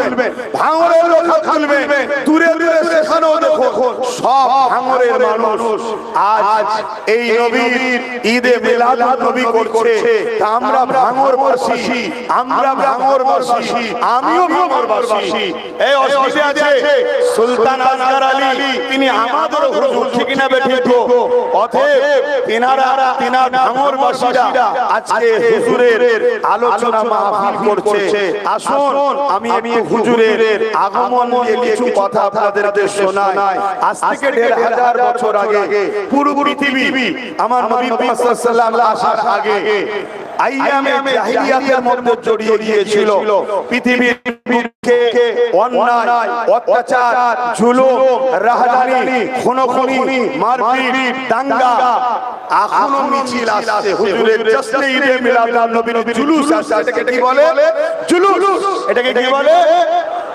তুলবে ভাঙরের হাত তুলবে দূরে দূরে সেখানেও দেখো সব ভাঙরের মানুষ আজ এই নবীর ঈদে মিলাদ নবী করছে। তা আমরা ভাঙর বাসী আমরা ভাঙর বাসী আমিও ভাঙর বাসী এই অসুবিধা আছে? সুলতান আসগার আলী, তিনি আমাদের হুজুর, ঠিক না বেঠিক অতএব তিনারা, তিনার ভাঙর বাসীরা আজকে হুজুরের আলোচনা মাহফিল করছে। আসুন, আমি আমি হুজুরের আগমন নিয়ে কিছু কথা আপনাদেরকে শোনাই। আজ থেকে দেড় হাজার বছর আগে পুরো পৃথিবী আমার নবী মুহাম্মদ সাল্লাল্লাহু আলাইহি আসার আগে আইয়ামে জাহিলিয়াতের মধ্যে জড়িয়ে গিয়েছিল। পৃথিবীর বুকে অন্যায় অত্যাচার জুলুম রাহাজানি খুনোখুনি মারপিট দাঙ্গা এখনও মিছিল আসছে। হুজুরের জশ্নে ঈদে মিলাদুন নবীর জুলুস আসছে। এটাকে কি বলে? জুলুস। এটাকে কি বলে?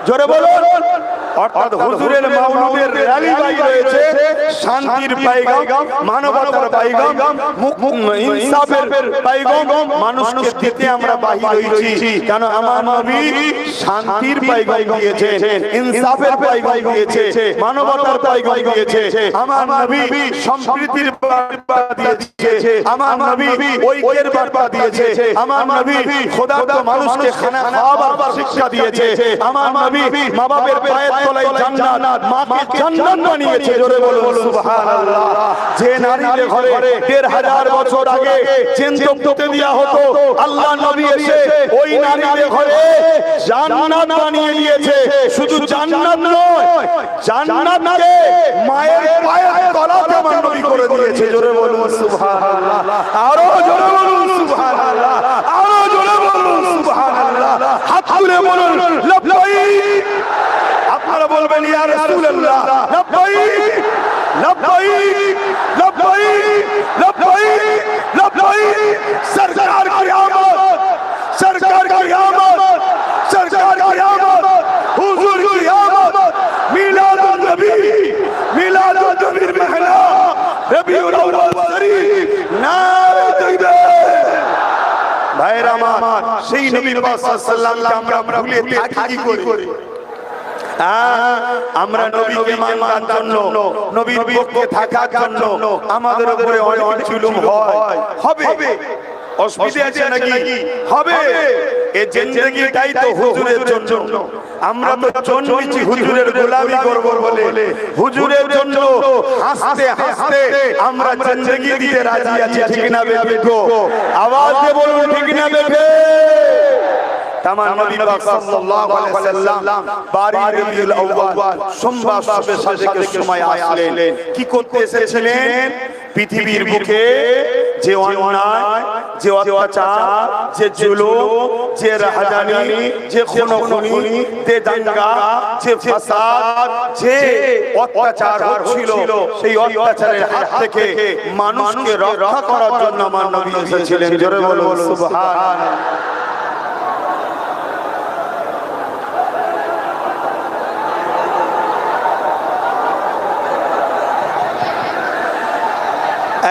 জোরে বলুন। অর্থাৎ হুজুরের মাওলাদের র্যালি বাই রয়েছে শান্তির পাইগাম মানবতার পাইগাম ইনসাফের পাইগাম মানুষকে দিতে আমরা বাহির হয়েছি কেন আমার নবী শান্তির পাইগাম দিয়েছেন ইনসাফের পাইগাম দিয়েছে মানবতার পাইগাম দিয়েছে। আমার নবী সম্প্রীতির বার্তা দিয়েছে। আমার নবী ঐক্যের বার্তা দিয়েছে। আমার নবী খোদা মানুষকে খানা খাওয়াবার শিক্ষা দিয়েছে। আমার নবী মা বাবার পায়ের তলায় জান্নাত। মাকে জান্নাত বানিয়েছে জোরে বলুন সুবহানাল্লাহ। যে নারীদের ঘরে দেড় হাজার বছর আগে চিন্ততে দেওয়া হতো আল্লাহ নবী এসে ওই নারীদের ঘরে জান্নাত বানিয়ে দিয়েছে। শুধু জান্নাত নয় জান্নাতকে মায়ের পায়ের তলাতে আমার নবী করে দিয়েছে জোরে বলুন সুবহানাল্লাহ। আরও জোরে বলুন সুবহানাল্লাহ। আরও জোরে বলুন সুবহানাল্লাহ। হাত তুলে বলুন লব্বাইক বলবেন ইয়া রাসূলুল্লাহ। লব্বাইক লব্বাইক লব্বাইক লব্বাইক লব্বাইক। সরকার কি আমত সরকার কি আমত সরকার কি আমত হুজুর কি আমত মিলাদ নবী মিলাদ নবীর মহিলা রবিউল আউয়াল শরীফ নারে তাকবীর ভাইরা আমার সেই নবী পাক সাল্লাল্লাহু আলাইহি আমরা ভুলে থাকি কি করি? হ্যাঁ, আমরা নবীকে মানবার জন্য নবীর পক্ষে থাকার জন্য আমাদের উপরে অনেক জুলুম হয়। হবে। অসুবিধা আছে নাকি? হবে। এই জিন্দেগিটাই তো হুজুরের জন্য। আমরা তো জন্মেছি হুজুরের গোলামি করব বলে। হুজুরের জন্য হাসতে হাসতে আমরা জিন্দেগি দিতে রাজি আছি ঠিক না বেবে গো আওয়াজ দিয়ে বলুন ঠিক না বেবে নবী পাক সাল্লাল্লাহু আলাইহি রবিউল আউয়াল সোমবার সবে সাদেকের সময় আসলেন। কি করতে এসেছিলেন? পৃথিবীর বুকে যে অন্যায় যে অত্যাচার যে জুলুম যে রাহাজানি যে খুনোখুনি যে দাঙ্গা যে ফাসাদ যে অত্যাচার হচ্ছিল সেই অত্যাচারের হাত থেকে মানুষকে রক্ষা করার জন্য আমার নবী এসেছিলেন। জোরে বলুন সুবহানাল্লাহ।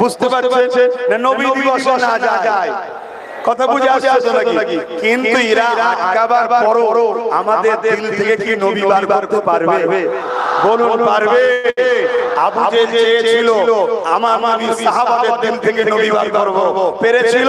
বুঝতে পারছেন না নবী দিবস না যায়। কথা বুঝে আসছে আসে নাকি? কিন্তু এরা আটকাবার পরও আমাদের দিল থেকে কি নবী বার করতে পারবে? বলুন পারবে? আবু যে চেয়েছিল আমার নবী সাহাবাদের দিল থেকে নবী বার করব? পেরেছিল?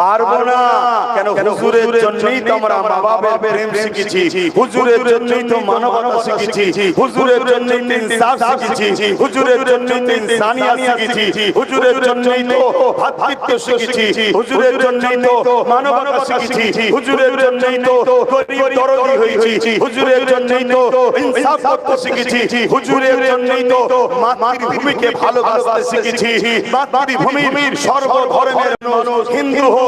পারব না। কেন হুজুরের জন্যই তো আমরা মা বাবার প্রেম শিখেছি। হুজুরের জন্যই তো মানবতা শিখেছি। হুজুরের জন্যই তো ইনসাফ শিখেছি। হুজুরের জন্যই তো ইনসানিয়াত শিখেছি। হুজুরের জন্যই তো ভ্রাতৃত্ব শিখেছি। হুজুরের জন্যই তো মানবতা শিখেছি। হুজুরের জন্যই তো গরিব দরদি হয়েছি। হুজুরের জন্যই তো ইনসাফ করতে শিখেছি। হুজুরের জন্যই তো মাতৃভূমিকে ভালোবাসতে শিখেছি। মাতৃভূমির সর্ব ধর্মের মানুষ হিন্দু হোক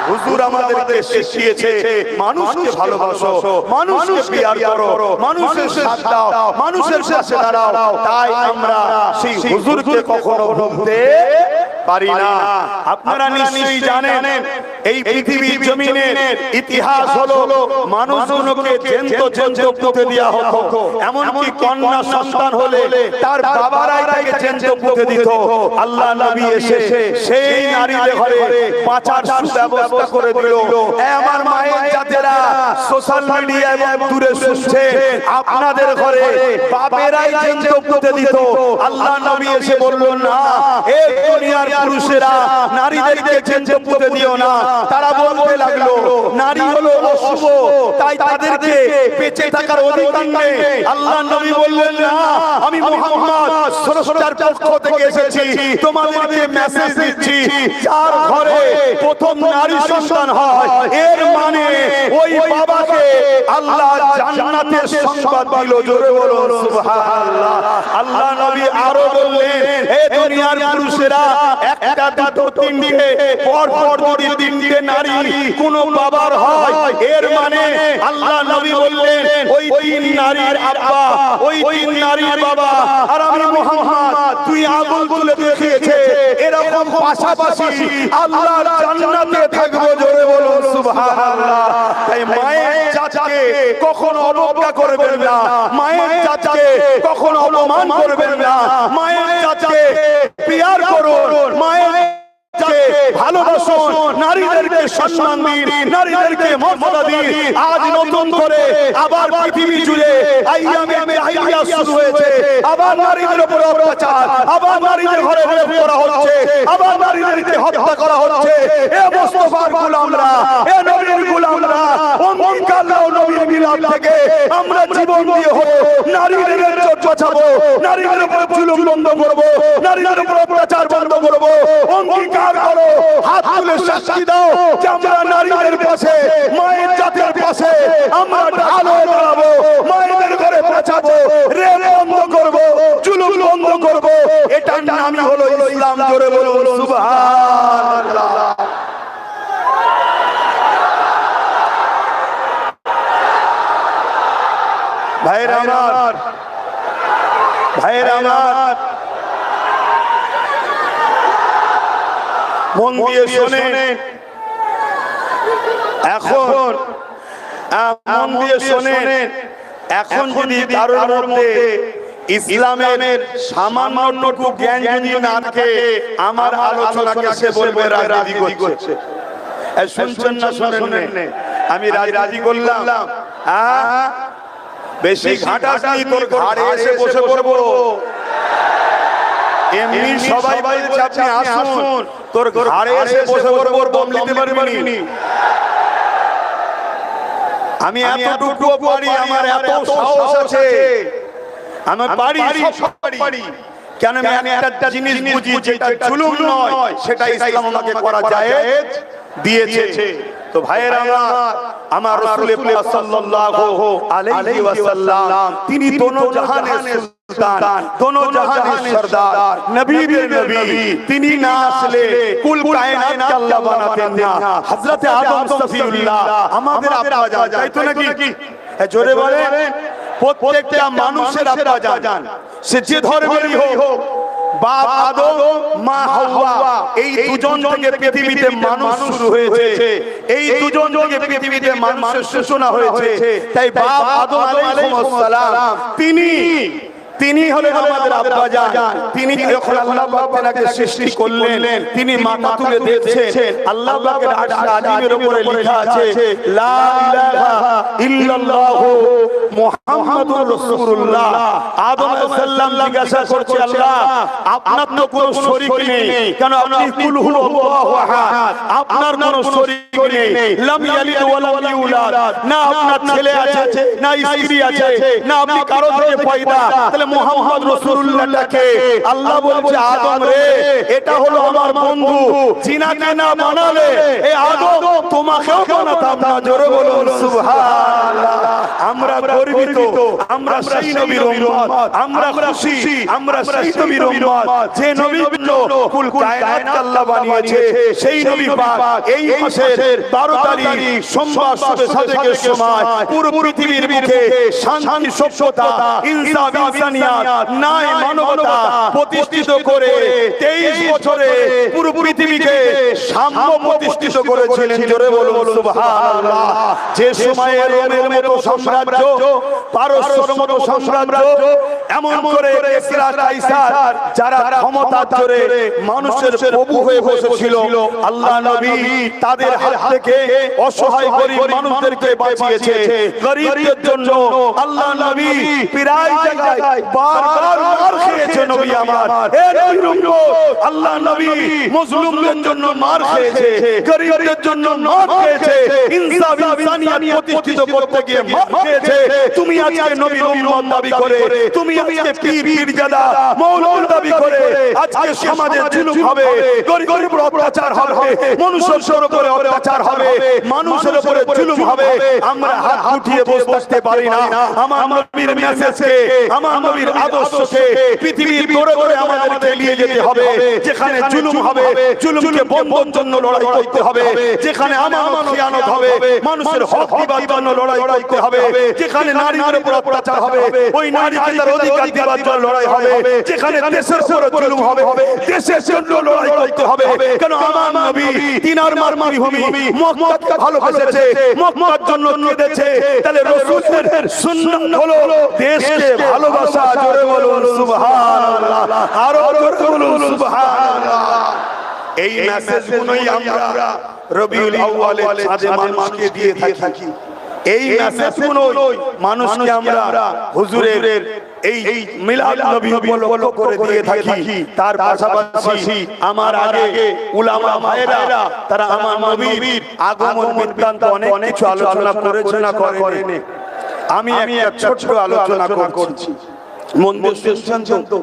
হুজুর আমাদেরকে শিখিয়েছে মানুষকে ভালোবাসো মানুষকে পিয়ার করো মানুষের সাথে দাও মানুষের সাথে দাঁড়াও। তাই আমরা সেই হুজুরকে কখনো ভুলতে পারি না। আপনারা নিশ্চয়ই জানেন এই পৃথিবীর জমিনের ইতিহাস হলো মানুষগুলোকে জেন্ত জেন্ত পুঁতে দেওয়া হতো এমনকি কন্যা সন্তান হলে তার বাবারাই তাকে জেন্ত পুঁতে দিত। আল্লাহ নবী এসে সেই নারীদের ঘরে পাঁচার সুব্যবস্থা করে দিল। আমার মায়ের জাতেরা সোশ্যাল মিডিয়া এবং দূরে শুনছে আপনাদের ঘরে বাপেরাই জেন্ত পুঁতে দিত। আল্লাহ নবী এসে বলল না এ দুনিয়ার পুরুষেরা, নারীদেরকে জেন্ত পুঁতে দিও না। তারা বলতে লাগল, নারী হলো অশুভ, তাই তাদেরকে বেঁচে থাকার অধিকার নেই। আল্লাহ নবী বললেন, না, আমি মুহাম্মদ স্রষ্টার পক্ষ থেকে এসেছি, তোমাদেরকে মেসেজ দিচ্ছি। যার ঘরে প্রথম নারী সন্তান হয়, এর মানে ওই বাবাকে আল্লাহ জান্নাতের সংবাদ দিল। জোরে বলুন, সুবহানাল্লাহ। আল্লাহ নবী আরও বললেন হে দুনিয়ার পুরুষেরা একটা, দুটো তিনটে পর পর যদি তিনটে নারী কোন বাবার হয়, এর মানে আল্লাহ নবী বললেন, ওই তিন নারীর আব্বা, ওই তিন নারীর বাবা, আর আমি মুহাম্মদ, তুই আগুন দেখিয়েছে এরকম পাশাপাশি জান্নাতে থাকব জোরে সুবহানাল্লাহ। তাই মায়ের চাচাকে কখনো অবজ্ঞা করবেন না, মায়ের চাচাকে কখনো অপমান করবেন না, মায়ের পিয়ার করুন মায়ের চাচাকে ভালোবাসুন নারীদেরকে সম্মান দিন নারীদেরকে মর্যাদা দিন আজ নতুন করে আবার পৃথিবী জুড়ে আইয়ামে আইয়া শুরু হয়েছে আবার নারীদের উপর অত্যাচার আবার নারীদের ঘরে ঘরে করা হচ্ছে আবার নারীদেরকে হত্যা করা হচ্ছে। এ মোস্তফার গোলামরা এ নবীর গোলামরা অঙ্গীকার নাও নবীর মিলাদ থেকে আমরা জীবন দিয়ে হব নারীদের বাঁচাবো নারীদের উপর জুলুম বন্ধ করব নারীদের উপর অত্যাচার বন্ধ করব অঙ্গীকার করো হাত তুলে সাক্ষী দাও যে আমরা নারীদের পাশে মায়ের জাতির পাশে আমরা ঢালো দাঁড়াবো মায়েদের ঘরে বাঁচাবো রেল বন্ধ করব জুলুম বন্ধ করব। এটার নামই হলো ইসলাম জোরে বলুন সুবহানাল্লাহ। ভাইরা আমার ভাইরা আমার। মন দিয়ে শোনেন এখন মন দিয়ে শোনেন এখন যদি কারোর মধ্যে ইসলামের সামান্যটুকু জ্ঞান যদি না থাকে আমার আলোচনাকে সে বলবে রাজনীতি করছে। শুনছেন না শোনেন আমি রাজ- রাজি করলাম। বেশি ঘাটাঘাটি তোর ঘাড়ে এসে বসে পড়ব। এমনি সবাই বলছে আপনি আসুন তোর ঘাড়ে এসে বসে পড়ব দম নিতে পারবি আমি এতটুকু পারি আমার এত সাহস আছে আমি পারি সব পারি কেন আমি একটা জিনিস বুঝি যেটা জুলুম নয় সেটা ইসলাম আমাকে করা যায় দিয়েছে তো ভাইয়ের আমার আমার রাসূল পাক সাল্লাল্লাহু আলাইহি ওয়াসাল্লাম তিনি দোনো জাহানের সুলতান দোনো জাহানের সরদার নবীদের নবী তিনি না আসলে কুল কায়নাতকে আল্লাহ বানাতেন না। হযরতে আদম সফিউল্লাহ আমাদের জান তাই তো নাকি? জোরে বলেন প্রত্যেকটা মানুষের আব্বা জান সে যে ধর্মেরই হোক বাপ আদম মা হাওয়া এই দুজন থেকে পৃথিবীতে মানুষ শুরু হয়েছে। এই দুজন থেকে পৃথিবীতে মানুষের সূচনা হয়েছে। তাই বাপ আদম আলাইহিস সালাম তিনি তিনি হলেন আমাদের আব্বা জান তিনি যখন আল্লাহ পাক সৃষ্টি করলেন তিনি মাথা তুলে দিয়েছেন আল্লাহ পাকের আরশ আজিমের উপরে লেখা আছে লা ইলাহা ইল্লাল্লাহু মুহাম্মাদুর রাসূলুল্লাহ। আদম আলাইহিস সালাম জিজ্ঞাসা করছে আল্লাহ আপনার তো কোনো শরীক নেই। কেন আপনি কুল হু আল্লাহু আহাদ। আপনার কোনো শরীক নেই। লাম ইয়ালিদ ওয়া লাম ইউলাদ। না আপনার ছেলে আছে না স্ত্রী আছে না আপনি কারও থেকে পয়দা তাহলে মুহাম্মদ রসুল্লাহটাকে আল্লাহ বলছে, আদম রে, এটা হলো আমার বন্ধু। চিনা না বানালে, এই আদম তোমাকেও বানাতাম না। জোরে বলুন, সুবহানাল্লাহ। আমরা গর্বিত। আমরা সেই নবীর উম্মত আমরা খুশি আমরা সেই নবীর উম্মত যে নবীর কুল কায়নাত আল্লাহ বানিয়েছে সেই নবী পাক এই মাসের 12 তারিখ সোমবার সবে সাদেকের সময় পুরো পৃথিবীর বুকে শান্তি সভ্যতা ইনসাফ ইনসানিয়াত ন্যায় মানবতা প্রতিষ্ঠিত করে 23 বছরে পুরো পৃথিবীকে সাম্য প্রতিষ্ঠিত করেছিলেন জোরে বলুন সুবহানাল্লাহ। যে সময়ে রোমের মতো সাম্রাজ্য পারস্যর মতো সাম্রাজ্য এমন করে কেসরা কাইসার যারা ক্ষমতার জোরে মানুষের প্রভু হয়ে বসেছিল। আল্লাহ নবী তাদের হাত থেকে অসহায় গরিব মানুষদেরকে বাঁচিয়েছে। গরিবদের জন্য আল্লাহ নবী প্রায় জায়গায় বারবার মার খেয়েছে নবী আমার। এ নবীর উম্মত আল্লাহ নবী মুসলিমদের জন্য মার খেয়েছে। গরিবদের জন্য মার খেয়েছে। ইনসাফ ইনসানিয়াত প্রতিষ্ঠিত করতে গিয়ে মার খেয়েছে। তুমি আজকে নবীর উম্মত দাবি করে তুমি আজকে পীর পীরজাদা মৌলবি দাবি করে আজকে সমাজে জুলুম হবে গরিবের অত্যাচার হবে মানুষের উপরে অত্যাচার হবে মানুষের উপরে জুলুম হবে আমরা হাত উঠিয়ে বসে থাকতে পারি না আমার নবীর মেসেজকে আমার নবীর আদর্শকে পৃথিবীর করে করে আমাদেরকে নিয়ে যেতে হবে যেখানে জুলুম হবে জুলুমকে বন্ধন জন্য লড়াই করতে হবে যেখানে আমার খিয়ানত হবে মানুষের হক দিবার জন্য লড়াই করতে হবে যেখানে নারীদের উপর অত্যাচার হবে ওই নারীকে তার অধিকার দিবার জন্য লড়াই হবে যেখানে দেশের উপর জুলুম হবে দেশের জন্য লড়াই করতে হবে কেন আমার নবী তিনার মার মারভূমি মক্কাকে ভালোবেসেছে মক্কার জন্য কেঁদেছে তাহলে রাসূলের সুন্নাত হলো দেশকে ভালোবাসা জোরে বলুন সুবহানাল্লাহ আরও জোরে বলুন সুবহানাল্লাহ। এই মেসেজগুলোই আমরা রবিউল আউয়ালের চাঁদে মানুষকে দিয়ে থাকি। এই মেসেজগুলোই মানুষকে আমরা হুজুরের এই মিলাদ নবী উপলক্ষ করে দিয়ে থাকি। তার পাশাপাশি আমার আগে উলামা ভাইরা তারা আমার নবীর আগমন বৃত্তান্ত অনেক কিছু আলোচনা করেছে না করেনি। আমি আমি এক ছোট্ট আলোচনা করছি। মন দিয়ে শুনছেন তো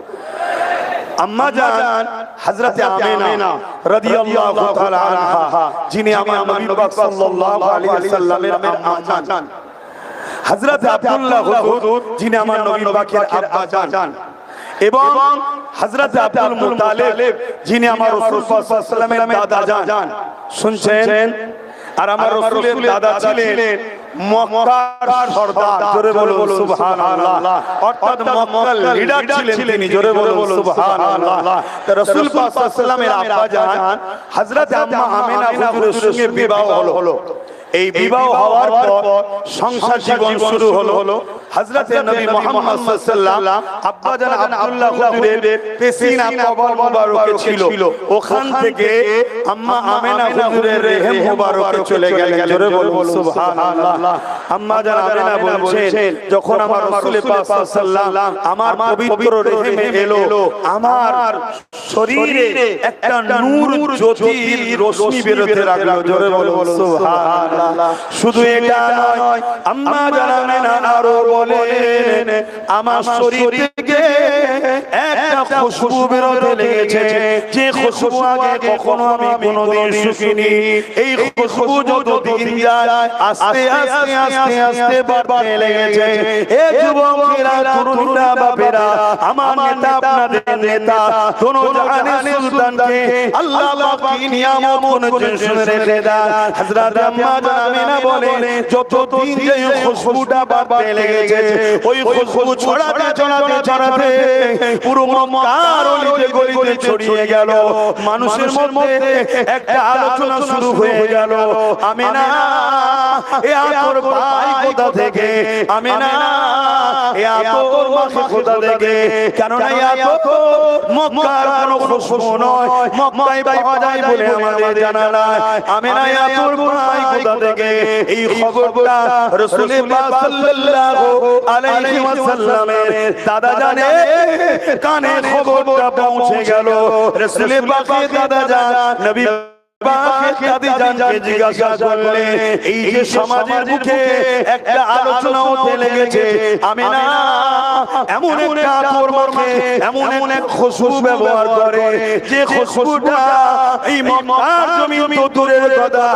আম্মা জান হযরতে আমিনা রাদিয়াল্লাহু তাআলা আনহা যিনি আমার নবী পাক সাল্লাল্লাহু আলাইহি ওয়াসাল্লামের আম্মা জান। হযরত আব্দুল্লাহ হুজুর যিনি আমার নবী পাকের আব্বা জান। এবং হযরত আব্দুল মুতালিব যিনি আমার রাসূল সাল্লাল্লাহু আলাইহি ওয়াসাল্লামের দাদা জান। শুনছেন? আর আমার রাসূলের দাদা ছিলেন মক্কার সর্দার জোরে বলুন সুবহানাল্লাহ। অর্থাৎ মক্কার লিডার ছিলেন তিনি জোরে বলুন সুবহানাল্লাহ। তো রাসূল পাক সাল্লাল্লাহু আলাইহি ওয়াসাল্লামের আব্বা জান হযরত আম্মা আমিনা হুজুরের সঙ্গে বিবাহ হলো। এই বিবাহ হওয়ার পর সংসার জীবন শুরু হলো হযরত নবী মুহাম্মদ সাল্লাল্লাহু আব্বা জান আব্দুল্লাহ হুজুরের পেশিনা কবর মুবারকে ছিল। ওখান থেকে আম্মা আমিনা হুজুরের রেহেম মুবারকে চলে গেলেন। জোরে বলুন সুবহানাল্লাহ। আম্মা জান আমিনা বলছেন যখন আমার রাসূল পাক সাল্লাল্লাহু আমার পবিত্র রেহেমে এলো আমার শরীরে একটা নূর জ্যোতির রশ্মি বেরোতে লাগল। জোরে বলুন সুবহানাল্লাহ। শুধু এটা নয় আম্মা জানা আরও বলেন আমার শরীর থেকে একটা খুশবু বেরোতে লেগেছে। যে খুশবু আগে কখনো আমি কোনোদিন শুকিনি এই খুশবু যত দিন যায় আস্তে আস্তে আস্তে আস্তে বাড়তে লেগেছে। এ যুবকেরা তরুণরা বাপেরা আমার নেতা আপনাদের নেতা দোনো জাহানের সুলতানকে। আল্লাহ পাক কি নিয়ামত করেছেন শুনে রেখে দেন হযরত আম্মা জান আমিনা বলেন যত দিন যে খুশবুটা বাড়তে লেগেছে ওই খুশবু ছড়াতে ছড়াতে ছড়াতে পুরো মক্কার অলিতে গলিতে ছড়িয়ে গেল। মানুষের মধ্যে একটা আলোচনা শুরু হয়ে গেল। আমিনা এ আতর পাই কোথা থেকে? আমিনা এ আতর মাখে খোদা দেখে কেননা এই আতর মক্কার কোনো খুশবু নয়। মক্কায় পাওয়া যায় বলে আমাদের জানা নাই। আমি না আতর পাই খোদা দেখে এই খবরটা রাসূল পাক সাল্লাল্লাহু আলাইহি ওয়াসাল্লামের দাদা জানে। কানে খবরটা পৌঁছে গেল। রাসূল পাকের দাদা জান নবী পাকের জিজ্ঞাসা করলে এই যে সমাজের মুখে একটা আলোচনা হতে লেগেছে আমি না এমন একটা আতর এমন এমন এক খুশবু ব্যবহার করে যে খুশবুটা এই মক্কার জমি দূরের কথা।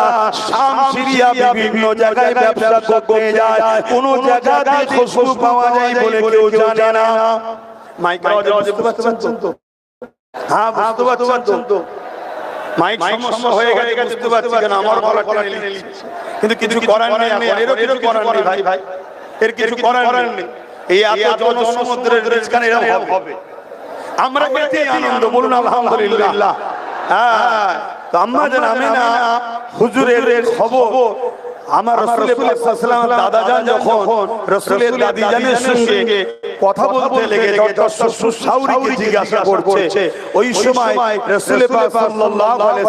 শাম সিরিয়া বিভিন্ন জায়গায় ব্যবসা করতে যায়। কোন জায়গাতে পাওয়া যায় বলে কেউ জানে না। মাইক আওয়াজ বুঝতে পারছেন তো? হ্যাঁ বুঝতে পারছেন তো? মাইক সমস্যা হয়ে গেছে বুঝতে পারছি কেন? আমার গলা টেনে নিচ্ছে। কিন্তু কিছু করার নেই এখন, এরও কিছু করার নেই ভাই। ভাই। এর কিছু করার নেই। এই এত জনসমুদ্রের রিজকান এরকম হবে। আমরা আনন্দ বলুন আলহামদুলিল্লাহ। হ্যাঁ। তো আমি না হুজুরের খবর আমার রসুলের দাদাজান যখন রসুলের দাদি জানের সঙ্গে কথা বলতে লেগে জিজ্ঞাসা করছে ওই সময় রসুলের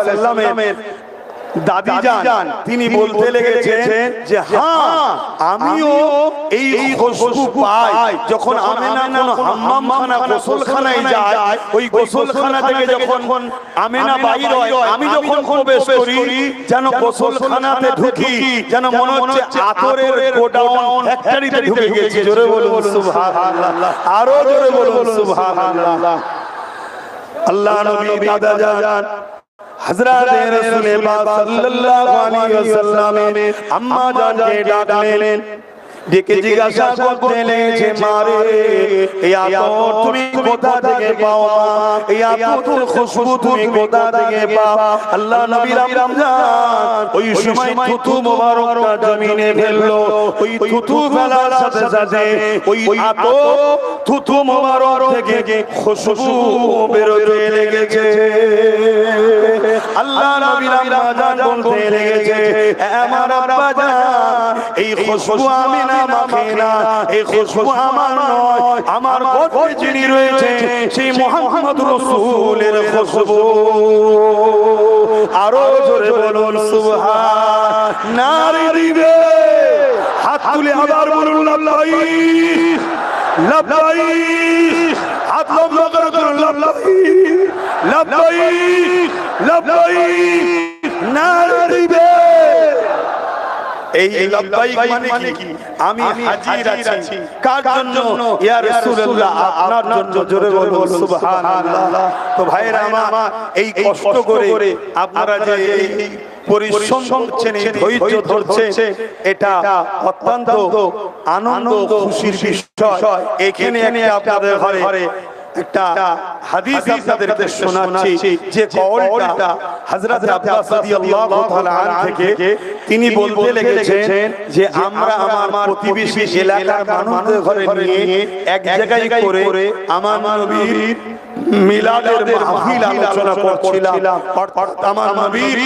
সাল্লামের দাদি যান তিনি বলতে লেগেছেন যে হ্যাঁ আমিও এই খুশবু পাই। যখন কোন হাম্মাম খানা গোসলখানায় ওই গোসলখানা থেকে যখন আমেনা বাইর হয় আমি যখন প্রবেশ করি যেন গোসলখানাতে ঢুকি যেন মনে হচ্ছে আতরের গোডাউন ফ্যাক্টরিতে ঢুকে গেছি। জোরে বলুন সুবহানাল্লাহ। আরও জোরে বলুন সুবহানাল্লাহ। আল্লাহ নবী দাদা যান হযরত রাসূল পাক সাল্লাল্লাহু আলাইহি ওয়াসাল্লাম আম্মা জানকে ডাকলেন ডেকে জিজ্ঞাসা করতে লেগেছে মারে এই আতর তুমি কোথা থেকে পাও মা? এই আতর খুশবু তুমি কোথা থেকে পাও? আল্লাহ নবী রমজান ওই সময় থুতু মোবারকটা জমিনে ফেলল ওই থুতু ফেলার সাথে সাথে ওই আতর থুতু মোবারক থেকে খুশবু বেরোতে লেগেছে। আল্লাহ নবী রমজান বলতে লেগেছে আমার আব্বা এই খুশবু আমি না মাখে না। এই খুশবু আমার নয় আমার গর্ভে যিনি রয়েছে সেই মোহাম্মদ রসুলের খুশবু। আরও জোরে বলুন সুবহান। নারী দিবে। হাত তুলে আবার বলুন লাল্লাই লাল্লাই হাত লম্বা করে ধরুন লাল্লাই লাল্লাই লাল্লাই নারী দিবে। এই লাব্বাইক মানে কি? আমি হাজির আছি। কার জন্য? ইয়া রাসূলুল্লাহ আপনার জন্য জোরে বলুন সুবহানাল্লাহ। তো ভাইরা আমার এই কষ্ট করে আপনারা যে এই পরিশ্রম করছেন ধৈর্য ধরছেন এটা অত্যন্ত আনন্দ খুশির বিষয়। এখানে একটা আপনাদের ঘরে একটা হাদিস আপনাদেরকে শোনাচ্ছি যে কওলটা হযরত আব্বাস রাদিয়াল্লাহু তাআলা আন থেকে তিনি বলতে লেগেছেন যে আমরা আমার প্রতিবেশী এলাকার মানুষদের ঘরে নিয়ে এক জায়গায় করে আমার নবীর মিলাদের মাহফিল আলোচনা করছিলাম। আমার নবীর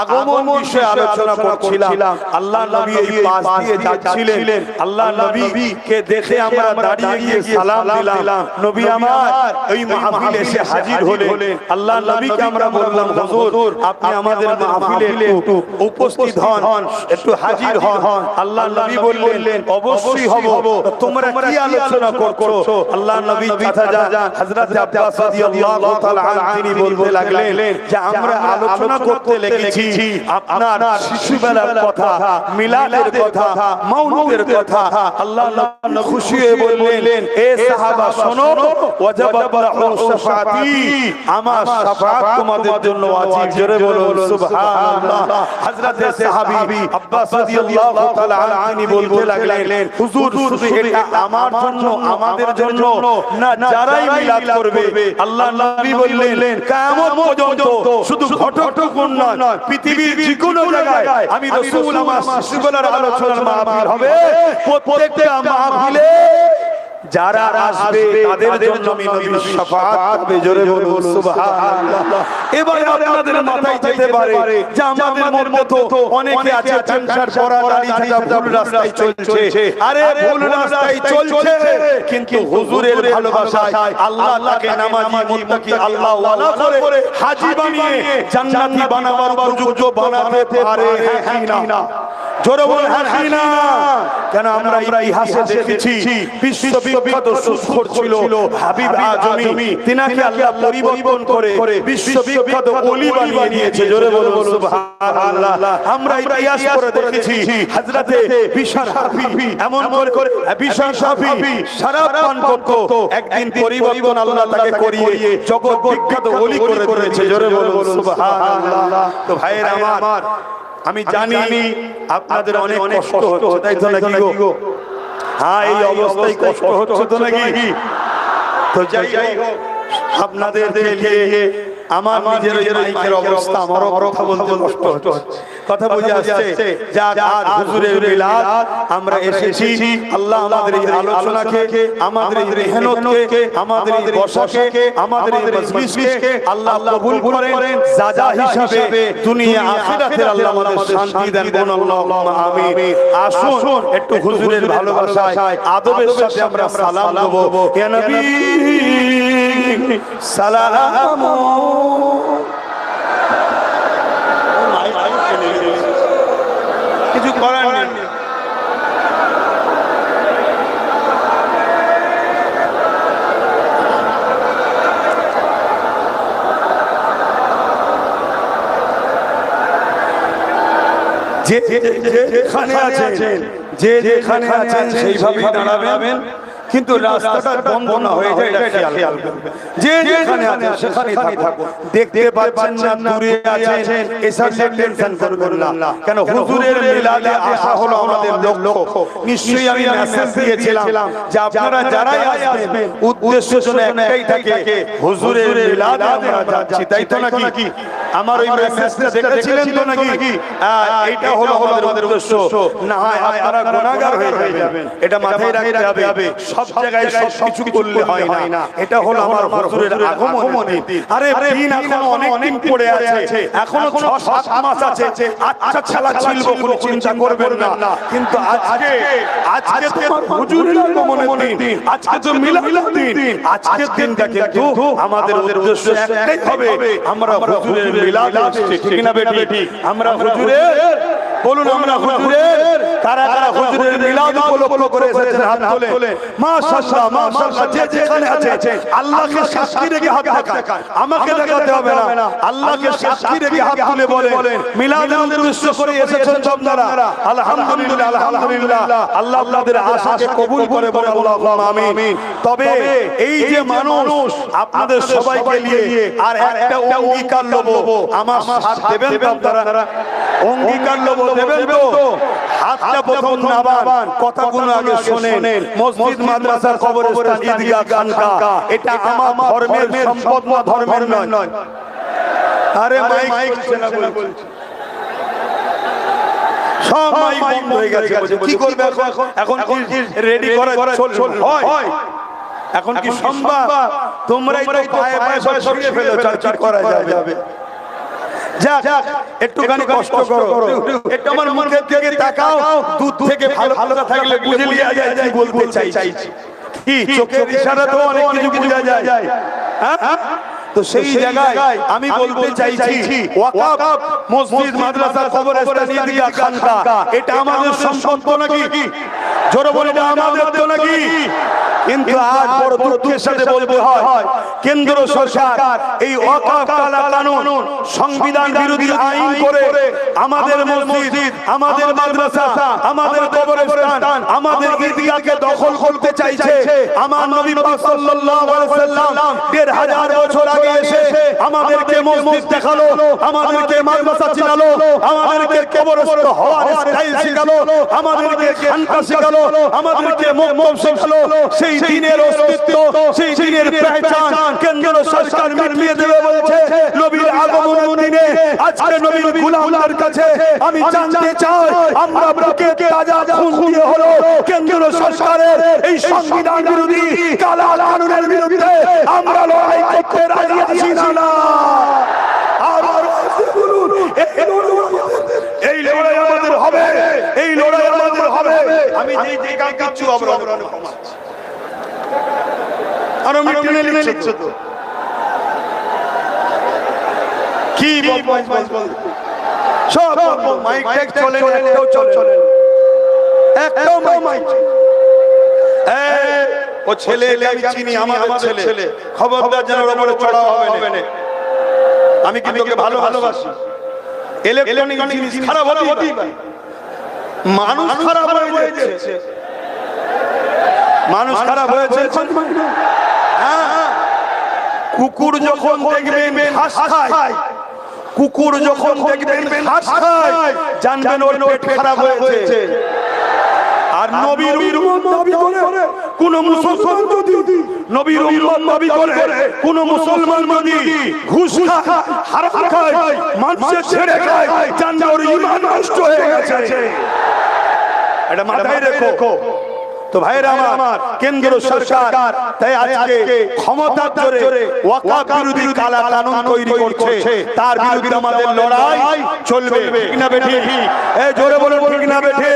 আগমন বিষয়ে আলোচনা করছিলাম। আল্লাহ নবী এই পাশ দিয়ে যাচ্ছিলেন। আল্লাহ নবীকে দেখে আমরা দাঁড়িয়ে গিয়ে সালাম দিলাম। নবী আমার ওই মাহফিলে এসে হাজির হলেন আল্লাহ নবীকে আমরা বললাম হুজুর আপনি আমাদের মাহফিলে একটু উপস্থিত হন একটু হাজির হন। আল্লাহ নবী বললেন অবশ্যই হব। তোমরা কি আলোচনা করছ? আল্লাহ নবী কথা যা হযরত আব্বাস রাদিয়াল্লাহু তাআলা আনহু তিনি বলতে লাগলেন যে আমরা আলোচনা করতে লেগেছি। আপনার শিশুবেলার কথা মিলাদের কথা মাউলুদের কথা আল্লাহ নবী খুশি হয়ে বললেন এ সাহাবা শোনো শাফাতি আমার শাফাত তোমাদের জন্য ওয়াজিব জোরে বলুন সুবহানাল্লাহ। হযরত সাহাবী আব্বাস রাদিয়াল্লাহু তাআলা আনহু বলতে লাগলেন হুজুর শুধু এটা আমার জন্য আমাদের জন্য না যারাই মিলাদ করবে আল্লাহ নবী বললেন কিয়ামত পর্যন্ত শুধু ঘটকটুকুন নয় পৃথিবীর যে কোনো জায়গায় আমি রাসূল আমার শিশুবেলার আলোচনার মাহফিল হবে। প্রত্যেকটা মাহফিলে যারা আসবে তাদের জন্য আমি নবীর শাফাআত হবে জোরে বলুন সুবহানাল্লাহ। এবারে আপনাদের মাথায় যেতে পারে যে আমাদের মধ্যে তো অনেকে আছে সংসার পড়া দাড়ি ছাড়া ভুল রাস্তায় চলছে। আরে ভুল রাস্তায় চলছে। কিন্তু হুজুরের ভালোবাসায় আল্লাহ তাকে নামাজি মুত্তাকি আল্লাহ ওয়ালা করে হাজী বানিয়ে জান্নাতি বানাবার উপযুক্ত বানাতে পারে হ্যাঁ কি না জোরে বল হ্যাঁ কি না কেন আমরা ইতিহাসে দেখেছি বিশ্ব বিখ্যাত সুস্কর ছিল হাবিব আজমি। তিনাকে আল্লাহ পরিবর্তন করে বিশ্ব বিখ্যাত ওলি বানিয়ে দিয়েছে। জোরে বলুন সুবহানাল্লাহ। আমরা ইতিহাস করে দেখেছি। হযরতে বিশাল হাফি। এমন করে বিশাল হাফি। সারা পান করত। একদিন পরিবর্তন আল্লাহ তাকে করিয়ে জগৎ বিখ্যাত ওলি করে দিয়েছে। জোরে বলুন সুবহানাল্লাহ। তো ভাইয়েরা আমার আমি জানি আপনাদের অনেক কষ্ট হচ্ছে। তাই তো নাকি হ্যাঁ এই অবস্থায় কষ্ট হচ্ছে তো নাকি? তো যাই হোক আপনাদের আমার নিজের মাইকের অবস্থা আমারও কথা বলতে কষ্ট কথা বুঝে আসছে হুজুরের মিলাদ আমরা এসেছি আল্লাহ আমাদের এই আলোচনাকে আমাদের এই মেহনতকে আমাদের এই বসাকে আমাদের এই মজলিসকে আল্লাহ কবুল করেন হিসাবে দুনিয়া আল্লাহ আমাদের শান্তি দেন কোন আল্লাহুম্মা আমিন। আসুন একটু হুজুরের ভালোবাসায় আদবের সাথে আমরা সালাম দেব। ইয়া নবী! সালাম কিছু করার নেই যে যেখানে আছেন যে যেখানে আছেন সেইভাবেই দাঁড়াবেন। কিন্তু রাস্তাটা বন্ধ না হয়ে যায় এটা খেয়াল যে যেখানে আছেন সেখানেই থাকুন। দেখতে পাচ্ছেন না দূরে আছেন এসব টেনশন করবেন না। কেন হুজুরের মিলাদে আসা হলো আমাদের লক্ষ্য। নিশ্চয়ই আমি মেসেজ দিয়েছিলাম। যে আপনারা যারাই আসবেন উদ্দেশ্য শুনে একটাই থাকে হুজুরের মিলাদে আমরা যাচ্ছি। তাই তো নাকি? আমার ওই মেসেজটা দেখেছিলেন তো নাকি? হ্যাঁ, এটা হলো আমাদের উদ্দেশ্য। না হয় আপনারা গুনাহগার হয়ে যাবেন। এটা মাথায় রাখতে হবে। সব জায়গায় সব কিছু করলে হয় না। এটা হলো আমার হুজুরের আগমনী আরে দিন এখনও অনেক দিন পড়ে আছে। এখনও 6 7 মাস আছে। আচ্ছা ছালা ছিল কোনো চিন্তা করবেন না। কিন্তু আজকে আজকে তোমার হুজুরের আগমনের দিন আজকে তো মিলাদ দিন আজকের দিনটা কিন্তু আমাদের উদ্দেশ্য একটাই হবে আমরা হুজুরের মিলাদ আসছে ঠিক না বেটি? আমরা হুজুরের বলুন আমরা হুজুরের কারা কারা হুজুরের মিলাদ উপলক্ষ করে এসেছেন হাত তোলে। মাশাআল্লাহ মাশাআল্লাহ যে যেখানে আছে আল্লাহকে সাক্ষী রেখে হাত দেখান আমাকে দেখাতে হবে না। আল্লাহকে সাক্ষী রেখে হাত তুলে বলেন। মিলাদের উদ্দেশ্য করে এসেছেন আপনারা আলহামদুলিল্লাহ আলহামদুলিল্লাহ। আল্লাহ আপনাদের আশাকে কবুল করে বলে আল্লাহুম্মা আমিন। তবে এই যে মানুষ আপনাদের সবাইকে নিয়ে আর একটা অঙ্গীকার লব আমার সাথ দেবেন আপনারা অঙ্গীকার লব দেবেন তো? হাতটা প্রথম নাবান কথাগুলো আগে শোনেন। মসজিদ মাদ্রাসা কবরস্থান ঈদগাহ খানকা। এটা আমার ধর্মের সম্পদ না ধর্মের নয়। আরে মাইক বলছি। সব মাইক বন্ধ হয়ে গেছে। বলছে, কি করবে এখন? এখন? কি রেডি করে চল হয়। এখন কি সম্ভব? তোমরাই তো পায়ে পায়ে সব ছড়িয়ে ফেলেছো আর কি করা যাবে? যাক একটুখানি কষ্ট করো। একটু আমার মুখের দিকে তাকাও দুধ থেকে ভালো ভালো থাকলে বুঝে লিয়া যায় কি বলতে চাইছি। কি চোখের ইশারা তো অনেক কিছু বোঝা যায়। হ্যাঁ? তো সেই জায়গায় আমি বলতে চাইছি ওয়াকাফ মসজিদ মাদ্রাসা কবরস্থান ঈদগাহ খানকা। এটা আমাদের সম্পদ তো নাকি? জোরে বলে আমাদের তো নাকি? কিন্তু আজ বড় দুঃখের সাথে বলতে হয় কেন্দ্র সরকার এই কালা কানুন সংবিধান বিরোধী আইন করে আমাদের মসজিদ আমাদের মাদ্রাসা আমাদের কবরস্থান আমাদের ঈদগাহকে দখল করতে চাইছে আমার নবী পাক সাল্লাল্লাহু আলাইহি সাল্লাম দেড় হাজার বছর আগে এসে আমাদেরকে মসজিদ দেখাল আমাদেরকে মাদ্রাসা চিনালো আমাদেরকে কবরস্থ হওয়ার স্টাইল শেখালো আমাদেরকে খানকা শেখালো আমাদেরকে মকবর শেখালো সেই সেই দিনের অস্তিত্ব, সেই দিনের পেহচান, কেন্দ্র সরকার মিটিয়ে দেবে বলছে নবীর আগমনের দিনে। আজকে নবীর গোলামদের কাছে আমি জানতে চাই, আমরা বুকে তাজা খুন দিয়ে হলো কেন্দ্র সরকারের এই সংবিধান বিরোধী কালা কানুনের বিরুদ্ধে আমরা লড়াই করতে রাজি আছি না আবার এই লড়াই- আমাদের হবে, এই লড়াই আমাদের হবে। আমি যেই গান গাচ্ছি অবরণ আরও মিটিয়ে নিচ্ছে তো। কি বদমাইশ বল সব মাইক টেক চলে না, একটাও চলে। একটাও মাইক ও ছেলে আমি চিনি আমাদের ছেলে। খবরদার যেন চড়াও হবে না। আমি কিন্তু ওকে ভালো ভালোবাসি। ইলেকট্রনিক জিনিস খারাপ হতেই পারে। মানুষ খারাপ হয়ে যাচ্ছে। মানুষ খারাপ হয়েছে। হ্যাঁ কুকুর যখন দেখবেন ঘাস খায় কুকুর যখন দেখবেন ঘাস খায় জানবেন ওর পেট খারাপ হয়েছে। আর নবীর উম্মত দাবি করে কোন মুসলমান যদি নবীর উম্মত দাবি করে কোন মুসলমান যদি ঘুষ খায় হারাম খায় মানুষের ছেড়ে খায় জানবে ওর ঈমান নষ্ট হয়ে গেছে। এটা মাথায় রেখো। তো ভাইরা আমার কেন্দ্র সরকার তাই আজকে ক্ষমতার জোরে ওয়াকাফ বিরোধী কালা কানুন তৈরি করছে। তার বিরুদ্ধে আমাদের লড়াই চলবে। ঠিক না বেঠি এই জোরে বলুন ঠিক না বেঠি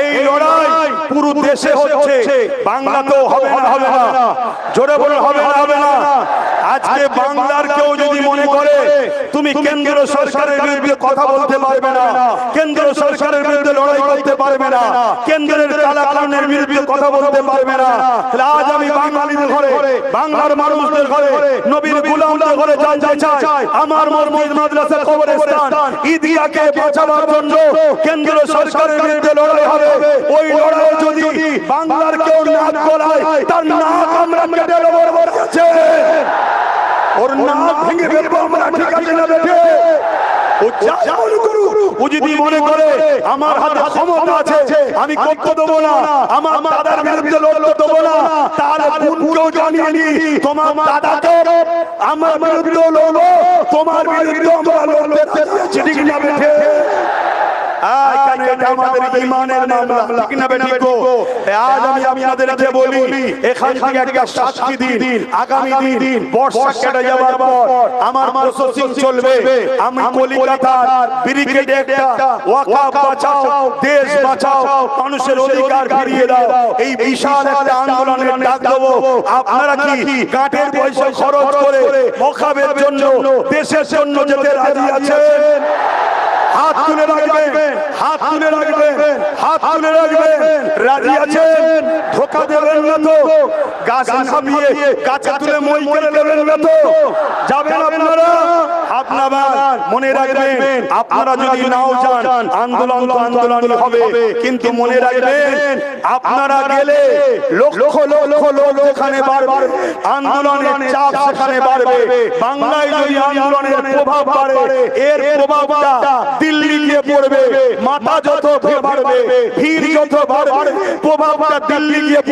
এই লড়াই পুরো দেশে হচ্ছে। বাংলাতেও হবে না হবে না জোরে বলে হবে না হবে না। আজকে বাংলার কেউ যদি মনে করে তুমি কেন্দ্র সরকারের বিরুদ্ধে কথা বলতে পারবে না কেন্দ্র সরকারের বিরুদ্ধে লড়াই করতে পারবে না কেন্দ্রের কালা কানুনের বিরুদ্ধে কথা বলতে পারবে না। আজ আমি বাংলার মানুষদের ঘরে নবীর গুলামদের ঘরে জানতে চাই আমার মসজিদ মাদ্রাসা কবরস্থান ইদিয়াকে বাঁচানোর জন্য কেন্দ্র সরকারের বিরুদ্ধে লড়াই হবে। ওই লড়াই যদি বাংলার কেউ নাক গলায় তার নাক আমরা কেটে দেবো ওর নাক ভেঙে ফেলব আমরা ঠিক আছে না ও করুক। ও যদি মনে করে আমার হাতে ক্ষমতা আছে আমি করতে দেবো না আমার দাদার বিরুদ্ধে লড়তে দেবো না তার গুণকেও জানিয়ে নি তোমার দাদাকে আমার বিরুদ্ধে লড়বো তোমার বিরুদ্ধে আমরা লড়তে ঠিক না বেঠে। এটা আমাদের ঈমানের মামলা। ঠিক না বেঠিক আজ আমি আপনাদেরকে বলি এখান থেকে একটা সাক্ষী দিন। আগামী দিন বর্ষা কেটে যাওয়ার পর আমার প্রসেসিং চলবে। আমি কলিকাতার ব্রিগেডে একটা ওয়াকাফ বাঁচাও দেশ বাঁচাও মানুষের অধিকার ফিরিয়ে দাও। এই বিশাল একটা আন্দোলনের ডাক দেবো। আপনারা কি কাঠের পয়সা খরচ করে মখাবের জন্য দেশের জন্য যেতে রাজি আছেন? হাত তুলে রাখবেন হাত তুলে রাখবেন হাত তুলে রাখবেন। রাজি আছেন? ধোকা দেবেন না তো? গাছ নামিয়ে গাছে তুলে মই করে দেবেন না তো? যাবেন আপনারা? আপনারা? মনে রাখবেন আপনারা যদি নাও যান আন্দোলন তো আন্দোলন হবে। কিন্তু মনে রাখবেন আপনারা গেলে লক্ষ লক্ষ লোক যেখানে বাড়বে আন্দোলনের চাপ সেখানে বাড়বে। বাংলায় যদি আন্দোলনের প্রভাব বাড়ে এর প্রভাবটা দিল্লি গিয়ে পড়বে মাথা যত বাড়বে ভিড় যত বাড়বে প্রভাবটা দিল্লি গিয়ে